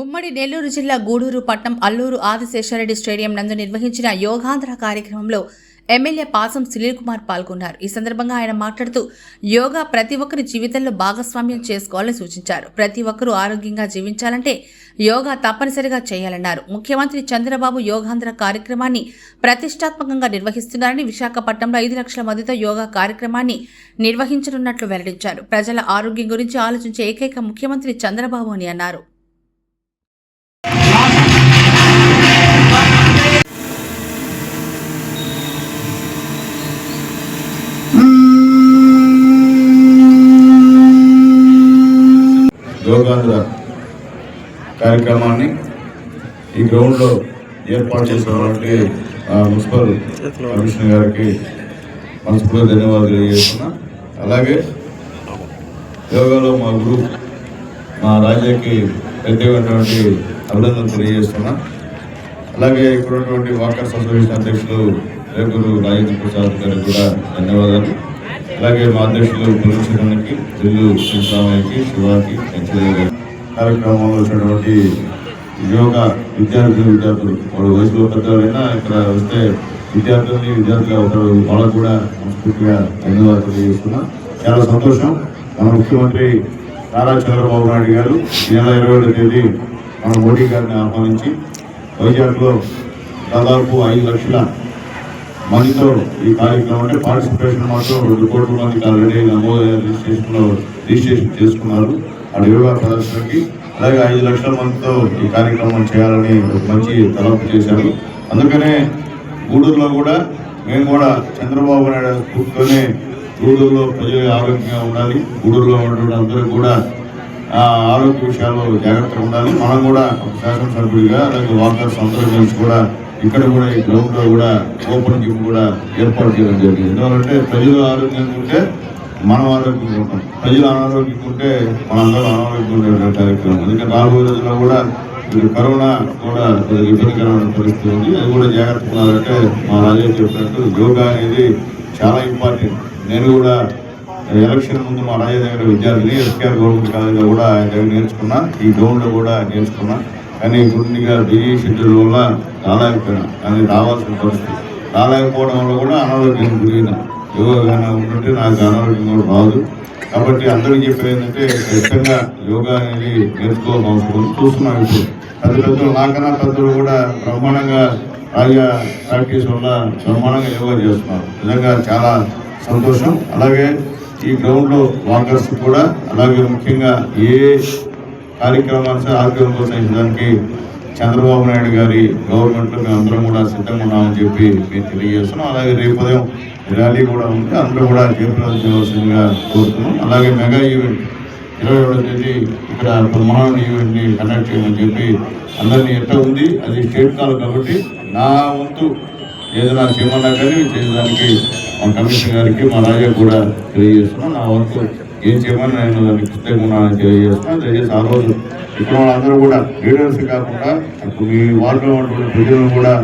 ఉమ్మడి నెల్లూరు జిల్లా గూడూరు పట్నం అల్లూరు ఆదిశేషారెడ్డి స్టేడియం నందు నిర్వహించిన యోగాంధ్ర కార్యక్రమంలో ఎమ్మెల్యే పాసం సునీల్ కుమార్ పాల్గొన్నారు. ఈ సందర్భంగా ఆయన మాట్లాడుతూ యోగా ప్రతి ఒక్కరి జీవితంలో భాగస్వామ్యం చేసుకోవాలని సూచించారు. ప్రతి ఒక్కరూ ఆరోగ్యంగా జీవించాలంటే యోగా తప్పనిసరిగా చేయాలన్నారు. ముఖ్యమంత్రి చంద్రబాబు యోగాంధ్ర కార్యక్రమాన్ని ప్రతిష్టాత్మకంగా నిర్వహిస్తున్నారని విశాఖపట్నంలో ఐదు లక్షల మందితో యోగా కార్యక్రమాన్ని నిర్వహించనున్నట్లు వెల్లడించారు. ప్రజల ఆరోగ్యం గురించి ఆలోచించే ఏకైక ముఖ్యమంత్రి చంద్రబాబు అని అన్నారు. యోగాంధ్ర కార్యక్రమాన్ని ఈ గ్రౌండ్లో ఏర్పాటు చేసినటువంటి ఆ, మున్సిపల్ కమిషనర్ గారికి మనస్ఫూర్తిగా ధన్యవాదాలు తెలియజేస్తున్నా. అలాగే యోగాలో మా గ్రూప్ మా రాజాకి ప్రత్యేకమైనటువంటి అభినందనలు తెలియజేస్తున్నా. అలాగే ఇక్కడ ఉన్నటువంటి వాకర్స్ అసోసియేషన్ అధ్యక్షులు రేగురు రాజేంద్ర ప్రసాద్ గారికి కూడా ధన్యవాదాలు. అలాగే మా అధ్యక్షులు పురుషులకి దిల్లు శ్రీస్వామికి శివాకి వెంకటయ్య కార్యక్రమంలో వచ్చినటువంటి యోగా విద్యార్థులు విద్యార్థులు వాళ్ళు వయసులో పెద్దవారైనా ఇక్కడ వస్తే విద్యార్థులని విద్యార్థులు అవుతారు వాళ్ళకు కూడా మనస్ఫూర్తిగా ధన్యవాదాలు తెలియజేస్తున్నా. చాలా సంతోషం. మన ముఖ్యమంత్రి నారా చంద్రబాబు నాయుడు గారు ఈ నెల ఇరవై ఏడవ తేదీ మన మోడీ గారిని ఆహ్వానించి వైజాగ్లో దాదాపు ఐదు లక్షల మందితో ఈ కార్యక్రమం అంటే పార్టిసిపేషన్ మాత్రం రెండు కోట్ల మందికి ఆల్రెడీ నమోదు రిజిస్ట్రేషన్లో రిజిస్ట్రేషన్ చేసుకున్నారు. ఆ యోగా ప్రదర్శనకి అలాగే ఐదు లక్షల మందితో ఈ కార్యక్రమం చేయాలని ఒక మంచి తలపు చేశారు. అందుకనే గూడూరులో కూడా మేము కూడా చంద్రబాబు నాయుడు స్ఫూర్తితోనే గూడూరులో ప్రజలు ఆరోగ్యంగా ఉండాలి. గూడూరులో ఉన్నటువంటి అందరూ కూడా ఆ ఆరోగ్య విషయాల్లో జాగ్రత్తగా ఉండాలి. మనం కూడా ఒక శాసనసభ్యుడిగా అలాగే వాకర్స్ అందరూ కూడా ఇక్కడ కూడా ఈ గ్రౌండ్లో కూడా ఓపెన్ జిమ్ కూడా ఏర్పాటు చేయడం జరిగింది. ఎందుకంటే ప్రజలు ఆరోగ్యంగా ఉంటే మనం ఆరోగ్యంగా ఉంటాం. ప్రజల అనారోగ్యంగా ఉంటే మనందరూ అనారోగ్యంగా ఉండే కార్యక్రమం. అందుకే రాబోయే రోజుల్లో కూడా మీరు కరోనా కూడా ఇబ్బందికరమైన పరిస్థితి ఉంది. అది కూడా జాగ్రత్త ఉండాలంటే మా రాజే చెప్పినట్టు యోగా అనేది చాలా ఇంపార్టెంట్. నేను కూడా ఎలక్షన్ ముందు మా రాజా దగ్గర విద్యార్థిని ఎస్కేఆర్ గవర్నమెంట్ కాలేజీలో కూడా ఆయన దగ్గర నేర్చుకున్నా. ఈ గ్రౌండ్లో కూడా నేర్చుకున్నా. కానీ కొన్నిగా బిజీ షెడ్యూల్ వల్ల రాలేకపోయినా కానీ రావాల్సిన పరిస్థితి. రాలేకపోవడం వల్ల కూడా అనారోగ్యం గురైన. యోగా ఉంటే ఉంటుంటే నాకు అనారోగ్యం కూడా రాదు. కాబట్టి అందరికీ చెప్పేది ఏంటంటే ఖచ్చితంగా యోగా అనేది నేర్చుకోవాల్సిన అవసరం చూస్తున్నాం ఇప్పుడు పెద్ద పెద్దలు నాకన్నా పెద్దలు కూడా బ్రహ్మాండంగా రాజా ప్రాక్టీస్ వల్ల బ్రహ్మాండంగా యోగా చేస్తున్నారు. నిజంగా చాలా సంతోషం. అలాగే ఈ గ్రౌండ్లో వాకర్స్ కూడా అలాగే ముఖ్యంగా ఏ కార్యక్రమాలు ఆరోగ్యం ప్రోత్సహించడానికి చంద్రబాబు నాయుడు గారి గవర్నమెంట్ మేము అందరం కూడా సిద్ధంగా ఉన్నామని చెప్పి మేము తెలియజేస్తున్నాం. అలాగే రేపు ఉదయం ర్యాలీ కూడా ఉంది. అందరూ కూడా జయప్రదం చేయవలసిందిగా కోరుతున్నాం. అలాగే మెగా ఈవెంట్ ఇరవై ఏడవ తేదీ ఇక్కడ బ్రహ్మాండ ఈవెంట్ని కండక్ట్ చేయమని చెప్పి అందరినీ ఎట్లా ఉంది అది స్టేట్ కాల్ కాబట్టి నా వంతు ఏదైనా చేయమన్నా కానీ చేసేదానికి మా కమిషన్ గారికి మా రాజా కూడా తెలియజేస్తున్నాం. నా వరకు ఏం చేయమని నేను దానికి సిద్ధంగా తెలియజేస్తున్నాను దయచేసి ఆ రోజు ఇక్కడ వాళ్ళందరూ కూడా లీడర్స్ కాకుండా ఇప్పుడు మీ వార్డులో ఉన్నటువంటి ప్రజలను కూడా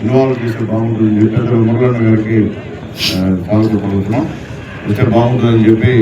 ఇన్వాల్వ్ చేస్తే బాగుంటుంది చెప్పి అందరూ మురళన్న గారికి ఆ, స్వాగతం బాగుంటుందని చెప్పి